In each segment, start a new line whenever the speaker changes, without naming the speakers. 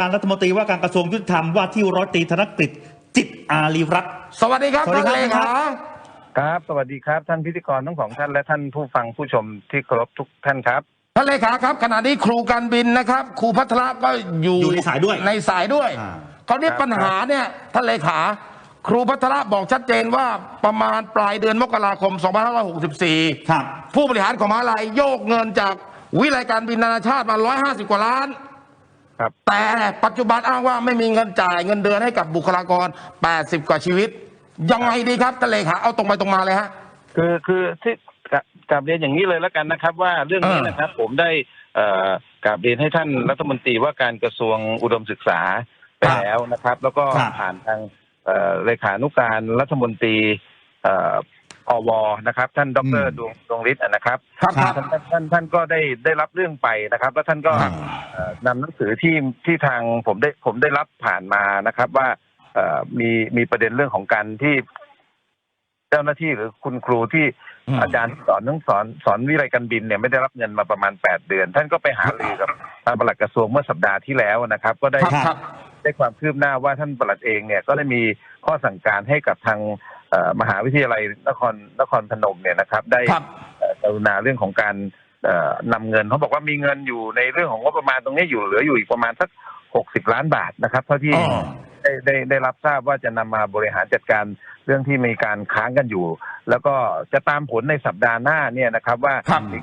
การรัฐมนตรีว่าการกระทรวงยุติธรรมว่าที่ร้อยตรีธนกฤษจิตอารีรัตน์
สวัสดีครับ
สวัสดี
ท่าน
ครับ
เลขา
ครับ สวัสดีครับ ท่านพิธีกรทั้งสองท่านและท่านผู้ฟังผู้ชมที่เคารพทุกท่านครับ
ท่านเลขาครับขณะนี้ครูการบินนะครับ ครูพัทระก็อยู่
อยู่ในสายด้วย
ในสายด้วย
อ่า
คราวนี้
ครับ
ปัญหาเนี่ยท่านเลขา ครูพัทระบอกชัดเจนว่าประมาณปลายเดือนมกราคม 2564
ครับ
ผู้บริหารของมหาลัยโยกเงินจากวิไลการบินนานาชาติมา 150 กว่าล้าน
ครับ
แต่ปัจจุบันอ้างว่าไม่มีเงินจ่ายเงินเดือนให้กับบุคลากร 80 กว่าชีวิต ยังไงดีครับท่านเลขาเอาตรงไปตรงมาเลยฮะ
คือคือที่กะกราบเรียนอย่างนี้เลยแล้วกันนะครับ ว่าเรื่องนี้
เออ
นะครับ ผมได้เอ่อกราบเรียนให้ท่านรัฐมนตรีว่าการกระทรวงอุดมศึกษาไป
ครับ
แล้วนะครับ แล้วก็
ครับ
ผ่านทางเอ่อเลขานุการรัฐมนตรีเอ่ออวนะครับ ท่านดรดวงดวงฤทธิ์นะครับ
ครับครับ
ท่านท่านท่านท่านก็ได้ได้รับเรื่องไปนะครับ แล้วท่านก็
ครับ
เอ่อ นำหนังสือที่ที่ทางผมได้ผมได้รับผ่านมานะครับ ว่าเอ่อมีมีประเด็นเรื่องของการที่เจ้าหน้าที่หรือคุณครูที่
อืม
อาจารย์ที่สอนทั้งสอนสอนวิไลการบินเนี่ยไม่ได้รับเงินมาประมาณแปดเดือน ท่านก็ไปหารือกับทางปลัดกระทรวงเมื่อสัปดาห์ที่แล้วนะครับ ก็ได้
ครับครับ
ได้ความคืบหน้าว่าท่านปลัดเองเนี่ยก็ได้มีข้อสั่งการให้กับทางเอ่อมหาวิทยาลัยนครนครพนมเนี่ยนะครับ ได้
ครับ
เอ่อกรุณาเรื่องของการเอ่อ นำเงินเขาบอกว่ามีเงินอยู่ในเรื่องของงบประมาณตรงนี้อยู่เหลืออยู่อีกประมาณสักหกสิบล้านบาทนะครับเท่าที่
อ๋อ
ได้ได้ได้รับทราบว่าจะนำมาบริหารจัดการเรื่องที่มีการค้างกันอยู่ แล้วก็จะตามผลในสัปดาห์หน้าเนี่ยนะครับ ว่า
ครับ
มี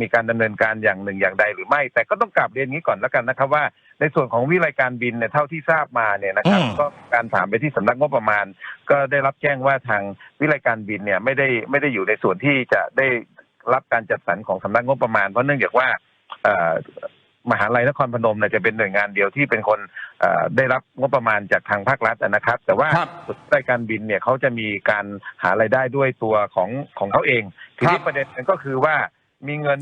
มีการดำเนินการอย่างหนึ่งอย่างใดหรือไม่ แต่ก็ต้องกลับเรียนอย่างนี้ก่อนแล้วกันนะครับว่าในส่วนของวิไลการบินเนี่ยเท่าที่ทราบมาเนี่ยนะครับ
อืม
ก็การถามไปที่สำนักงบประมาณ ก็ได้รับแจ้งว่าทางวิไลการบินเนี่ยไม่ได้ไม่ได้อยู่ในส่วนที่จะได้ รับการจัดสรรของสำนักงบประมาณเพราะเนื่องจากว่าเอ่อมหาลัยนครพนมเนี่ยจะเป็นหน่วยงานเดียวที่เป็นคนเอ่อได้รับงบประมาณจากทางภาครัฐนะครับ แต่ว่า
ครับ
รายการบินเนี่ยเขาจะมีการหารายได้ด้วยตัวของของเขาเอง ที
ครั
นี้
บ
ประเด็นมันก็คือว่ามีเงิน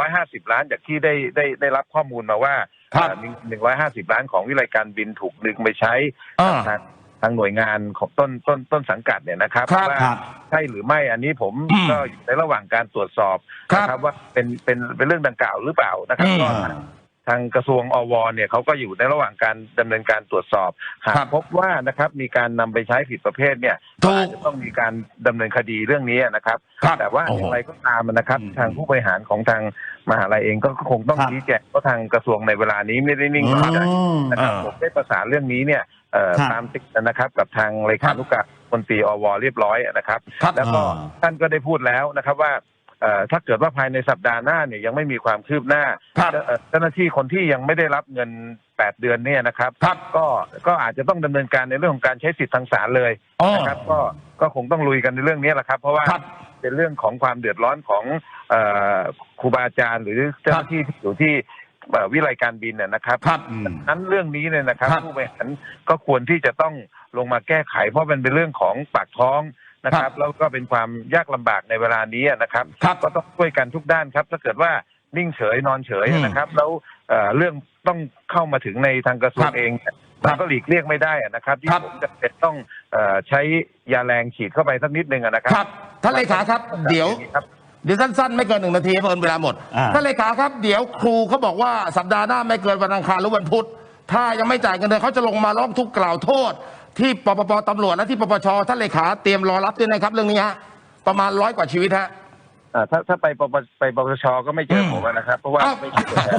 150ล้านจากที่ได้ได้ได้รับข้อมูลมาว่า
ครับ
เอ่อมี150ล้านของวิไลการบินถูกดึงไปใช้
อ่า
ทางทางหน่วยงานของต้นต้นต้นสังกัดเนี่ยนะครับ
ครับ
ว่า
ครับ
ใช่หรือไม่อันนี้ผม
อืม
ก็อยู่ในระหว่างการตรวจสอบ
ครับ
นะครับว่าเป็นเป็นเป็นเรื่องดังกล่าวหรือเปล่านะครับ
อืม
ก็ทางทางกระทรวงอวเนี่ยเขาก็อยู่ในระหว่างการดำเนินการตรวจสอบ หาก
ครับ
พบว่านะครับมีการนำไปใช้ผิดประเภทเนี่ย
ถู
ก็
ก
อาจจะต้องมีการดำเนินคดีเรื่องนี้นะครับ
ครับ
แต่ว่า
โอ้โห
อย่างไรก็ตามนะครับ
อืม
ทางผู้บริหารของทางมหาลัยเองก็คงต้อง
ครับ
ชี้แจงเพราะทางกระทรวงในเวลานี้ไม่ได้นิ่งนอนใจนะครับ
อ่า
ผมได้ประสานเรื่องนี้เนี่ยเอ่อ
ครับ
ตามติดนะครับ กับทางเลขานุการมนตรีอวเรียบร้อยนะครับ
ครับ
แล้วก็
อ่า
ท่านก็ได้พูดแล้วนะครับว่าเอ่อถ้าเกิดว่าภายในสัปดาห์หน้าเนี่ยยังไม่มีความคืบหน้า
ครับ
เอ่อเจ้าหน้าที่คนที่ยังไม่ได้รับเงิน 8 เดือนเนี่ยนะครับ
ครับ
ก็ก็อาจจะต้องดำเนินการในเรื่องของการใช้สิทธิทางศาลเลย
อ๋อ
นะครับ ก็ก็คงต้องลุยกันในเรื่องนี้แหละครับ เพราะว่า
ครับ
เป็นเรื่องของความเดือดร้อนของเอ่อครูบาอาจารย์หรือเจ้าหน้าที่ที่อยู่ที่เอ่อ วิไลการบินเนี่ยนะครับ
ครับ
อืม
นั้นเรื่องนี้เนี่ยนะครับ
ครับ
ผู้บริหารก็ควรที่จะต้องลงมาแก้ไข เพราะมันเป็นเรื่องของปากท้องนะค
ครั
รับ
บ
แล้วก็เป็นความยากลำบากในเวลานี้นะครับ
ครับ
ก็ต้องช่วยกันทุกด้านครับ ถ้าเกิดว่านิ่งเฉยนอนเฉย
อืม
นะครับ แล้วเอ่อเรื่องต้องเข้ามาถึงในทางกระทรว
ค
ง
รับ
เองเนี่ย
ครั
มั
บ
นก็หลีกเลี่ยงไม่ได้อะนะครับ ที่
ครับ
ผมจะเป็นต้องเอ่อใช้ยาแรงฉีดเข้าไปสักนิดนึงอะนะครับ
ครับท่านเลขาครับ เดี๋ยว
ครับ
เดี๋ยวสั้นๆ ไม่เกินหนึ่งนาทีเพราะเวลาหมด
อ่า
ท่านเลขาครับเดี๋ยวครูเขาบอกว่าสัปดาห์หน้าไม่เกินวันอังคารหรือวันพุธ ถ้ายังไม่จ่ายเงินเดือนเขาจะลงมาร้องทุกข์กล่าวโทษ ที่ปปปตำรวจและที่ปปชท่านเลขาเตรียมรอรับด้วยนะครับเรื่องนี้ฮะประมาณร้อยกว่าชีวิตฮะ
อ่าถ้าถ้าไปปปไปปปชก็ไม่เจออ
ม
ผมอะนะครับ เพราะว่า
อ้าว
ไม่ใช่ตัวแทน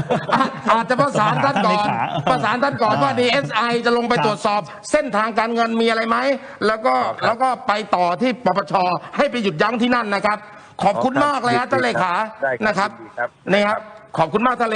อาจจะประสานท่านก่อน
ท่านเลขา
ประสานท่านก่อนว่า DSI จะลงไป
ครับ
ตรวจสอบ เส้นทางการเงินมีอะไรไหม แล้วก็
ครับ
แล้วก็ไปต่อที่ปปชให้ไปหยุดยั้งที่นั่นนะครับ ขอบคุณ
ครับ
มากเลยฮะท่านเลขา
ได้ครับ
นะครับ
ยินดีครับ
นี่ครับ ขอบคุณมากท่านเล